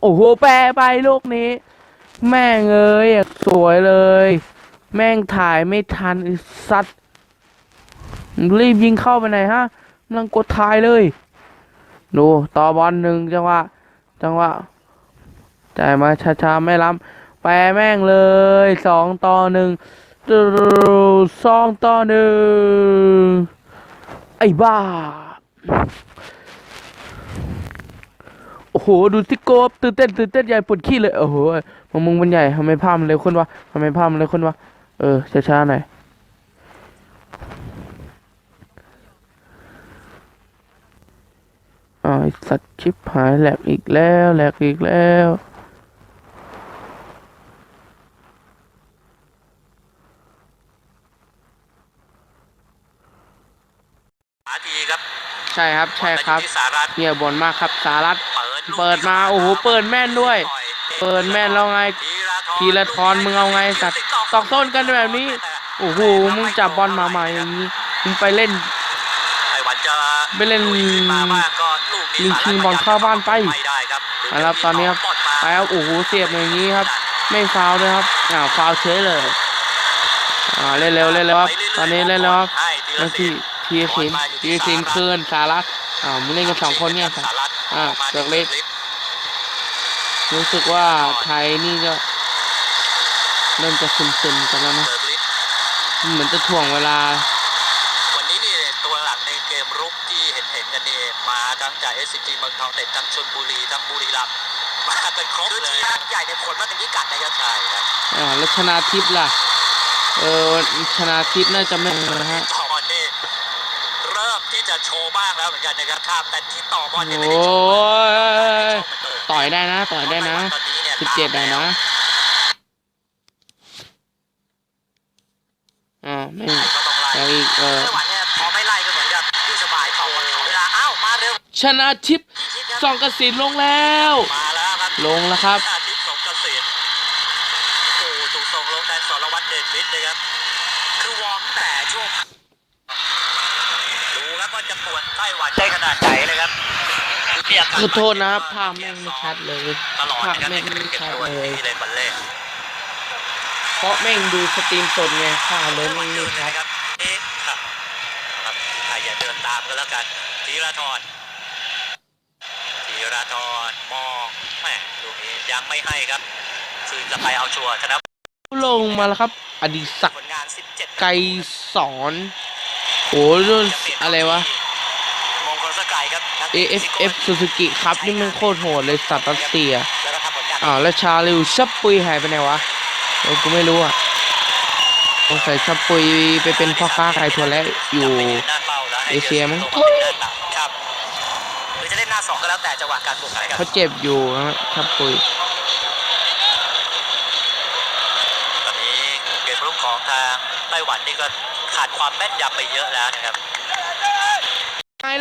โอ้โหแปรไปลูกนี้ แม่งเอ้ยสวยเลย แม่งถ่ายไม่ทันสัตว์รีบยิงเข้าไปไหนฮะกำลังกดถ่ายเลย ดูต่อบอลหนึ่งจังหวะจังหวะจ่ายมาช้าๆไม่ล้ำแปรแม่งเลยสองต่อหนึ่งสองต่อหนึ่งไอ้บ้า โอ้โหดูสิโกบตื่นเต้นตื่นเต้นใหญ่ปวดขี้เลยโอ้โหมงมุงมันใหญ่ทำไมภาพมันเร็วขึ้นวะทำไมภาพมันเร็วขึ้นวะเออช้าๆหน่อยอ๋อไอ้สัตว์ชิปหายแหลกอีกแล้วแหลกอีกแล้วนาทีครับใช่ครับ ใช่ครับที่สารัตเฮียบอลมากครับ สารัต เปิดมาโอ้โหเปิดแม่นด้วย เปิดแม่นแล้วไงทีละทอนมึงเอาไงสัตว์ตอกส้นกันแบบนี้โอ้โหมึงจับบอลมาใหม่อย่างนี้มึงไปเล่นไปเล่นลิงชิงบอลเข้าบ้านไปครับนะครับตอนนี้ครับบอลมาไปครับโอ้โหเสียบอย่างนี้ครับ ไม่ฟาวด้วยครับอ้าวฟาวเฉยเลยอ่าเล่นเร็วเล่นเร็วครับตอนนี้เล่นแล้วครับให้ธีรแล้วศิที่ลป์ทีสินทีสินคืนสารัตอ่ามึงเล่นกันสองคนเนี่ยครับสารัต อ่ามาเสือกเล็ก รู้สึกว่าไทยนี่ก็เริ่มจะซึมๆกันแล้วนะเสือกฤทธิ์เหมือนจะถ่วงเวลา วันนี้นี่ตัวหลักในเกมรุกที่เห็นเห็นๆกันนี่มาทั้งจาก SCG เมืองทองเต็ดทั้งชลบุรีทั้งบุรีรัมย์มากันครบเลยคือทีมใหญ่ในผลมาเป็นพิกัดนะครับใช่ครับอ่าแล้วชนะทิพย์ล่ะ เออชนะทิพย์น่าจะไม่นะฮะ ต่อบอลนี่เริ่มที่จะโชว์บ้างแล้วเหมือนกันนะครับครับแต่ที่ต่อบอลเนี่ยไม่โอ้ได้โชว์ยต่อยได้นะ ต่อยได้นะตอนนี้เนี่ยสิบเจ็ดได้นะอ่าไม่ก็ต้องไล่แล้วอีกเออไต้หวันเนี่ยพอไม่ไล่ก็เหมือนกับยุ่งสบายต่อเวลาอ้าวมาเร็วชนะทิพย์อีกทีครับสองกสินลงแล้วมาแล้วครับลงแล้วครับ อาทิตย์สงกระสินโอ้ถูกส่งลงแทนสรวัตรเดชวิทย์นะครับ คือวอร์มแต่ช่วงดูครับว่าจะ ปวดไต้หวันได้ขนาดไหนนะครับเปียกขอโทษนะครับภาพแม่งไม่ชัดเลยตลอดภาพนะครับแม่งในไม่เก็บชัดตัวเลยที่เล่นบอลเล่เพราะแม่งดูสตรีมสดไงภาพเลยวัแม่นงยืไม่นชัดนะครับเอ๊ะครับครับใครอย่าเดินตามกันแล้วกันธีรทรธีรทรมองแหมลูกนี้ยังไม่ให้ครับคือจะไปเอาชัวร์ชนะลงมาแล้วครับ อดีศักผดิ์ลงาน17ไกรสอนโอ้รุ่นอะไรวะมงคล สกายครับนักเตะ AFF Suzuki ครับนี่มันโคตรโหดเลยสัตว์รัสเซียแล้วก็ทำผลงานอ้าวแล้วชาลิวชับปุยหายไปไหนวะเออกูไม่รู้อะสงสัยชับปุยไปเป็นพ่อค้าขายถั่วและอยู่ไปยืนหน้าเป้าแล้วให้เอเชียมั้งโดนเป็นหน้าต่ำครับหรือจะเล่นหน้าสองก็แล้วแต่จังหวะการบุกอะไรกันเขาเจ็บอยู่นะฮะชับปุยตอนนี้เกมรุกของทางไต้หวันนี่ก็ขาดความแม่นยำไปเยอะแล้วนะครับตาย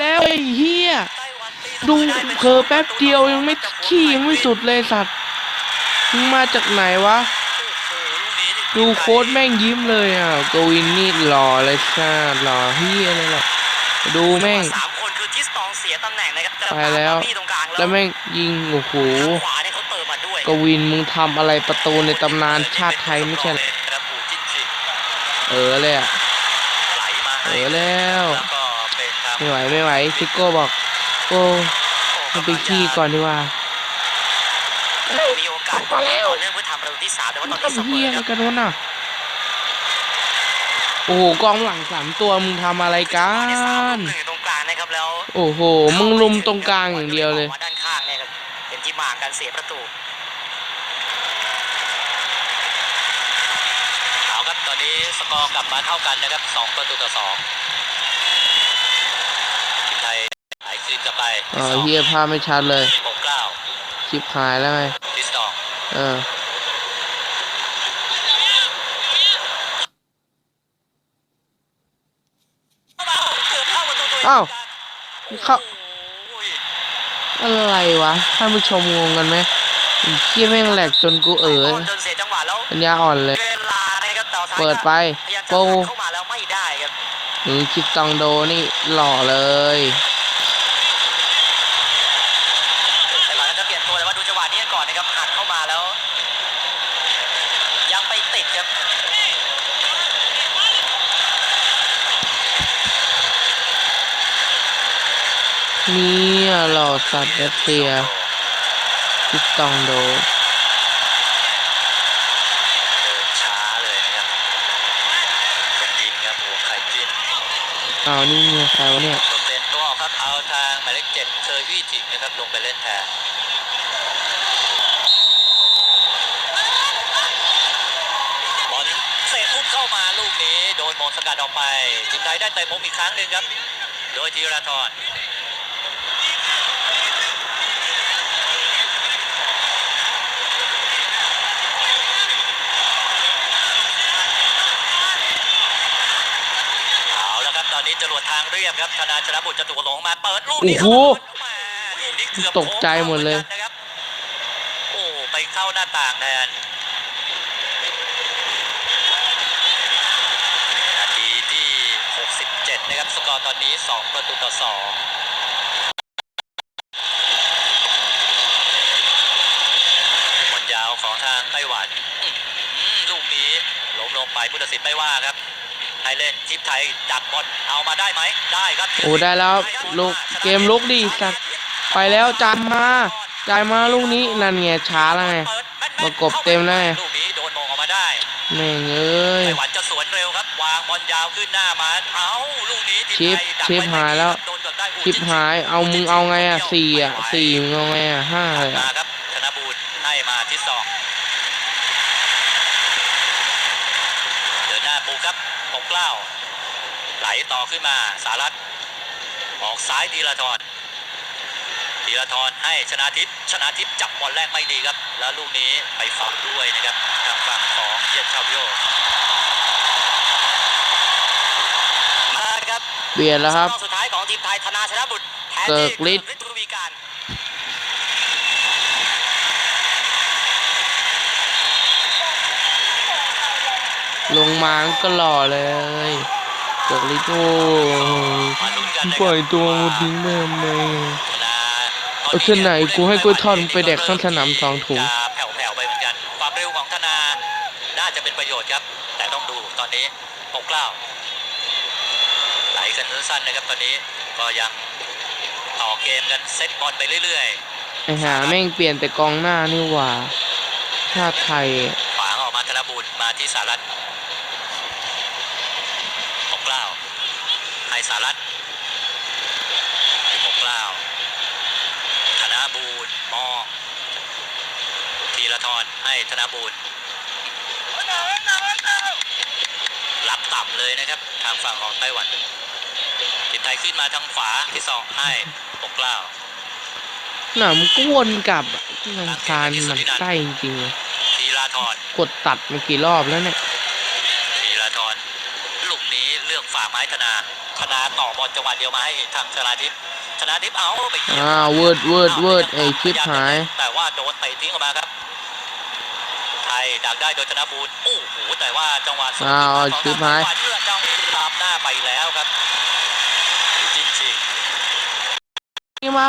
แล้วไอ้เหี้ยไต้หวันตีดูไม่ได้เพอแป๊บเดียวยังไม่ขี้ยังไม่สุดเลยสัตว์มึงมาจากไหนวะโอ้โหลูกนี้นี่ดูโค้ดแม่งยิ้มเลยอะกวินนี่หล่อเลยชาติหล่อเฮียเลยหรอดูแม่งสามคนคือทิสตองเสียตำแหน่งนะครับไปแล้วพี่ตรงกลางแล้วแม่งยิงโอ้โหทางขวาเนี่ยเขาเติมมาด้วยกวินมึงทำอะไรประตูในตำนานชาติไทยไม่ใช่เหรอครับปูจิ้นชิงเออเลยอะไหลมาเอให้อแล้ว ไม่ไหวไม่ไหวซิโก้บอก โอ้มันไปขี้ก่อนดีกว่ามีโอกาสต่อเนื่องเพื่อทำประตูที่สามแต่ว่าตอนนี้เสทำมเฮียออะไรครับกันวะน่ะโอ้โหกองหลังสามตัวมึงทำอะไรกัจังหวะที่สามนลูกหนึ่งอยู่ตรงกลางนะครับแล้วโอ้โหมึงลุมตรงกลางอย่างเดียวเลยมาด้านข้างเนี่ยครับเป็นที่มาของการเสียประตูเอาครับตอนนี้สกอร์กลับมาเท่ากันนะครับสองประตูต่อสองทีมไทยหายคืนกลับไป เออเฮียภาพไม่ชัดเลยหกเก้าชิบหายแล้วไงทิสตองเออเกือบเข้าประตูตัวเองอ้าวเหมือนกันเข้าโอ้ยอะไรวะท่านผู้ชมงงกันไหมไอ้เฮียแม่งแหลกจนกูเอ๋ยจนเสียจังหวะแล้วปัญญาอ่อนเลยเวลานะครับต่อท้ายเปิดไปพยายามจะโป้เข้ามาแล้วไม่ได้ครับมึงคิดตองโดนี่หล่อเลย แต่หลังจะเปลี่ยนตัวแต่ว่าดูจังหวะนี้ ครับหักเข้ามาแล้ว ยังไปติดครับ เนี่ยหล่อสัตว์รัสเซียทิสตองโดเดินช้าเลยนะครับเป็นดินครับหัวไข่จิ้นอ้าวนี่เมียใครวะเนี่ยตัวเป็นตัวออกครับเอาทางหมายเลขเจ็ดเคอร์วี่จิกนะครับลงไปเล่นแทนบอลเตะลูกเข้ามาลูกนี้ โดนมงสกัดออกไปทีมไทยได้เตะมุมอีกครั้งหนึ่งครับ โดยธีรทรเอาแล้วครับตอนนี้ จรวดทางเรียบครับธนาชนะบุตรจตุรงค์มาเปิดลูกนี้โอ้โหเข้ามาลูกนี้เกือบตกใจหมดเลยโค้งข้าหอนกันนะครับโอ้ไปเข้าหน้าต่างแทนนาทีที่ 67 นะครับสกอร์ตอนนี้ 2 ประตูต่อ2บอลยาวของทางไต้หวันอื้อหือลูกนี้ล้มลงไปพุทธศิลป์ไม่ว่าครับ ไทยเล่นทิปไทยดักบอลเอามาได้ไหมได้ครับโอ้ได้แล้วลูกเกมลุกดิสัตว์ไปแล้วจ่ายมาจ่ายมาลูกนี้นั่นไงช้าแล้วไงประกบเต็มแล้วไงลูกนี้โดนมงออกมาได้แม่งเอ้ยไต้หวันจะสวนเร็วครับวางบอลยาวขึ้นหน้ามาเอาลูกนี้ทีมชิปไทยดักชิปไไม่หายแล้วโดนจนได้โอ้ชิปหายเอามึงเอาไงอะสี่อะสี่มึงเอาไงอะห้าเลยมาอะ ครับธนบูรณ์ให้มาทิศสองเดินหน้าปูครับปกเกล้า ไหลต่อ ขึ้นมาสารัตออกซ้ายธีรทรธีรทรให้ชนะทิพย์ชนะทิพย์จับบอลแรกไม่ดีครับ แล้วลูกนี้ไปฝังด้วยนะครับทางฝั่งของเยนชาวิโอมาครับเปลี่ยนแล้วครับรอบสุดท้ายของทีมไทยธนาชนะบุตรแทนเกิที่กฤทธิ์ฤทธิ์ทวีการลงมาก็หล่อเลย เกิดลิโก้มาลุ้นกันนะครับปล่อยตัวมาทิ้งไปทำไมธนาเอาเส้นไหนกูให้กล้วยทอดมึงไปแดกข้างสนามสองถุงจะแผ่วๆไปเหมือนกันความเร็วของธนาน่าจะเป็นประโยชน์ครับ แต่ต้องดูตอนนี้ปกเกล้าไหลกันสั้นๆนะครับตอนนี้ก็ยังต่อเกมกันเซตบอลไปเรื่อยไอ้หาแม่งเปลี่ยนแต่กองหน้านี่หว่าชาติไทยอะ ๆขวางออกมาธนบุญมาที่สารัตปกเกล้าให้สารัตปกเกล้าธนบูญมองธีร ทรให้ธนบูญหลับต่ำเลยนะครับ ทางฝั่งของไต้หวันทีมไทยขึ้นมาทางขวาที่สองให้ปกเกล้าหนามก็วนกลับอะที่ลำคาญมันไส้จริงๆเลยธีราธรกดตัดมากี่รอบแล้วเนี่ยธีราธรลูกนี้เลือกฝ่ากไม้ธนาธนาต่อบอลจังหวะเดียวมาให้ทางชนาทิพย์ชนาทิพย์เอาไปเหยียบอ้าวเวิร์ดเวิร์ดเวิร์ดไอชิปหาย แต่ว่าโดนเตะทิ้งออกมาครับไทย ดักได้โดยธนบูรณ์โอ้โหแต่ว่าจังหวะส่งอ้าวของชิปหายทงเพื่อจ้องตามหน้าไปแล้วครับจริงจริงนี่มา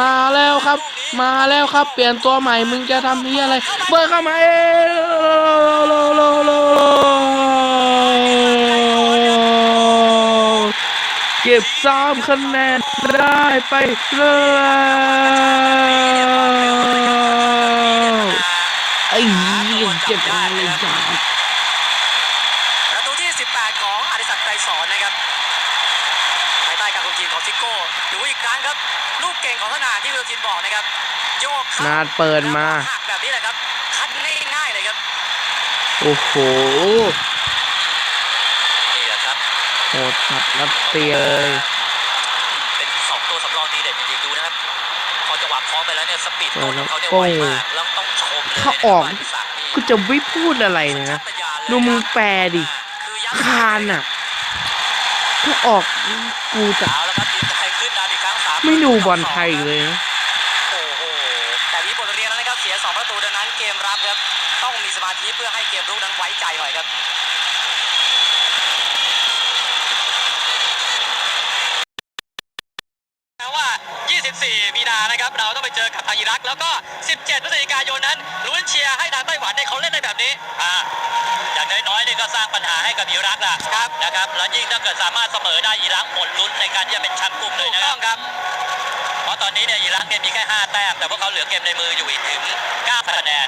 มาแล้วครับ มาแล้วครับ เปลี่ยนตัวใหม่มึงจะทำนี้อะไรเบิร์เข้ามาเองเก็บสามคะแนนได้ไปเลย ไอ้เหี้ยเจ็บอะไรจ้าประตูที่ 18 ของอดิศักดิ์ไกรสอนนะครับภายใต้การคุมทีมของซิโก้ดูอีกครั้งครับ ลูกเก่งของธนาที่วิลทินบอกนะครับโยกเข้นาดเปิดมาแล้วก็หักแบบนี้แหละครับ คัดง่ายๆเลยครับ โอ้โหนี่แหละครับโหดสัตว์รัสเซียเลย แล้วเนี่ยสปีดโต้ของเขาเนี่ยไวมากแล้วต้องชมเลยถ้านะครับออกว่าอดิศักดิ์นี่กูจะไม่พูดอะไรเลยนะดูมึงแปลดิคือยัดคานอะถ้าออกกูจะเอาแล้วครับทีมไทยขึ้นนำอีกครั้งสามไม่ดูบอลไทยอีกเลยนะ 14 มีนานะครับ เราต้องไปเจอกับทางอิรัก แล้วก็ 17พฤศจิกายนนั้นลุ้นเชียร์ให้ทางไต้หวันเนี่ยเขาเล่นได้แบบนี้อ่าอย่างน้อยๆเนี่ก็สร้างปัญหาให้กับอิรักละครับนะครับ แล้วยิ่งถ้าเกิดสามารถเสมอได้อิรักหมดลุ้นในการที่จะเป็นแชมป์กลุ่มเลยนะครับครับ เพราะตอนนี้เนี่ยอิรักเนี่ยมีแค่ 5 แต้มแต่พวกเขาเหลือเกมในมืออยู่อีกถึง9คะแนน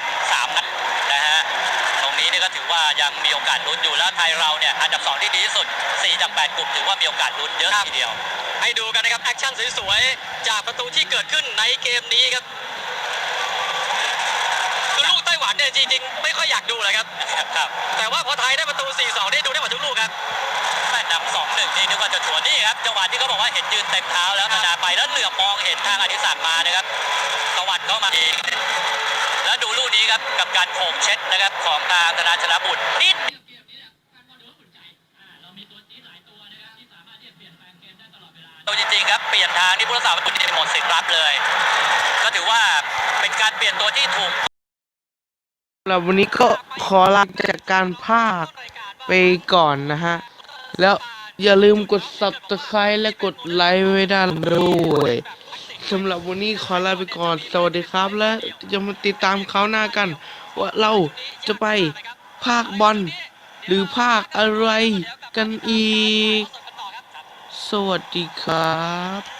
สลุ้นอยู่แล้วไทยเราเนี่ยอันดับ 2 ที่ดีที่สุด 4 จาก 8 กลุ่มถือว่ามีโอกาสลุ้นเยอะทีเดียว ให้ดูกันนะครับแอคชั่นสวยๆ จากประตูที่เกิดขึ้นในเกมนี้ครับคือลูกไต้หวันเนี่ยจริงๆ ไม่ค่อยอยากดูเลยครับครับ แต่ว่าพอไทยได้ประตู 4-2นี่ดูได้หมดทุกลูกครับแม่นำสองหนึ่งนี่นึกว่าจะชวนนี่ครับจังหวะที่เขาบอกว่าเห็นยืนเต็มเท้าแล้วธนาไปแล้วเหลือบมองเห็นทางอธิศักดิ์มานะครับตวัดเข้ามาเองแล้วดูลูกนี้ครับกับการโขงเช็ดนะครับของทางธนาชนะบุตรนิด ตัวจริงๆครับเปลี่ยนทางที่ผู้รักษาประตูนี่หมดสิทธิ์รับเลย ก็ถือว่าเป็นการเปลี่ยนตัวที่ถูกแล้ววันนี้ก็ขอลาจากการภาคไปก่อนนะฮะ แล้วอย่าลืมกด subscribe และกดไลค์ไว้ด้านด้วยสำหรับวันนี้ขอลาไปก่อน สวัสดีครับ และจะมาติดตามเขาหน้ากัน ว่าเราจะไปภาคบอลหรือภาคอะไรกันอีก สวัสดีครับ